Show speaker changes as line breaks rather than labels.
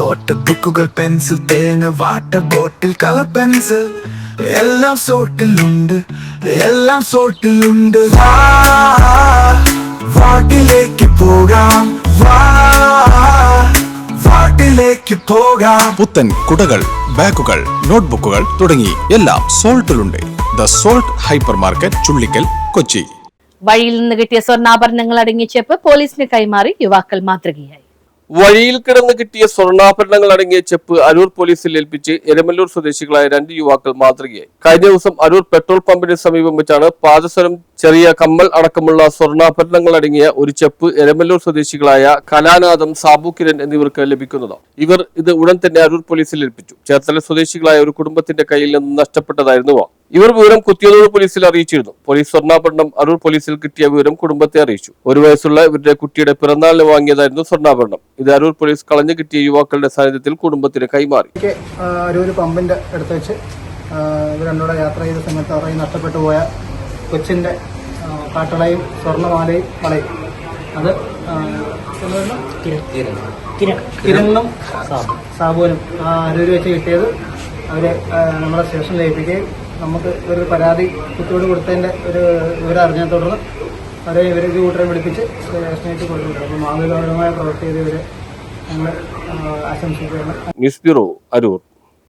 Not ബുക്കുകൾ pencil തേങ്ങ water bottle colour pencil എല്ലാം സോട്ടിലുണ്ട് എല്ലാം സോട്ടിലുണ്ട് വാ വാട്ടിലേക്ക് പോകാം വാ വാട്ടിലേക്ക് പോകാം
പുത്തൻ കുടകൾ ബാഗുകൾ നോട്ട്ബുക്കുകൾ തുടങ്ങി എല്ലാം സോൾട്ടിലുണ്ട്. The Salt hypermarket Chullikkal Kochi.
വഴിയിൽ നിന്ന് കിട്ടിയ സ്വർണാഭരണങ്ങൾ അടങ്ങിയ ചെപ്പ് പോലീസിന് കൈമാറി യുവാക്കൾ മാതൃകയായി.
വഴിയിൽ കിടന്ന് കിട്ടിയ സ്വർണാഭരണങ്ങൾ അടങ്ങിയ ചെപ്പ് അരൂർ പോലീസിൽ ഏൽപ്പിച്ച് എരമല്ലൂർ സ്വദേശികളായ രണ്ട് യുവാക്കൾ മാതൃകയായി. കഴിഞ്ഞ ദിവസം അരൂർ പെട്രോൾ പമ്പിന് സമീപം വെച്ചാണ് പാദസരം ചെറിയ കമ്മൽ അടക്കമുള്ള സ്വർണാഭരണങ്ങൾ അടങ്ങിയ ഒരു ചെപ്പ് എരമല്ലൂർ സ്വദേശികളായ കലാനാഥം സാബു കിരൺ എന്നിവർക്ക് ലഭിക്കുന്നത്. ഇവർ ഇത് ഉടൻ തന്നെ അരൂർ പോലീസിൽ ഏൽപ്പിച്ചു. ചേർത്തല സ്വദേശികളായ ഒരു കുടുംബത്തിന്റെ കയ്യിൽ നിന്ന് നഷ്ടപ്പെട്ടതായിരുന്നു ഇവർ വിവരം കുത്തിയതോട് പോലീസിൽ അറിയിച്ചിരുന്നു. പോലീസ് സ്വർണാഭരണം അരൂർ പോലീസിൽ കിട്ടിയ വിവരം കുടുംബത്തെ അറിയിച്ചു. ഒരു വയസ്സുള്ള ഇവരുടെ കുട്ടിയുടെ പിറന്നാളിന് വാങ്ങിയതായിരുന്നു സ്വർണാഭരണം. ഇത് അരൂർ പോലീസ് കളഞ്ഞു കിട്ടിയ യുവാക്കളുടെ സാന്നിധ്യത്തിൽ കുടുംബത്തിന് കൈമാറി.
അരൂർ പമ്പിന്റെ അടുത്ത് വെച്ച് ഇവർ യാത്ര ചെയ്ത സമയത്ത് അവർ നഷ്ടപ്പെട്ടു പോയ കൊച്ചിന്റെ കാട്ടളയും സ്വർണമാലയും വളയും. അത് കിരണ്ണും സാബുവിനും ആ അരൂര് വെച്ച് കിട്ടിയത് അവരെ നമ്മളെ നമ്മുടെ സ്റ്റേഷനിൽ ഏൽപ്പിക്കുകയും നമുക്ക് ഒരു പരാതി കുത്തിയോട് കൊടുത്തതിന്റെ ഒരു വിവരം അറിഞ്ഞാൽ തുടർന്ന് അവരെ ഇവരെ ഈ കൂട്ടരെ വിളിപ്പിച്ച് സ്റ്റേഷനിലേക്ക് കൊടുത്തിട്ടുണ്ട് അപ്പോൾ മാതൃകാപരമായ പ്രവൃത്തി ചെയ്ത് ഇവരെ ഞങ്ങൾ ആശംസിക്കുകയാണ്.
News bureau Aroor.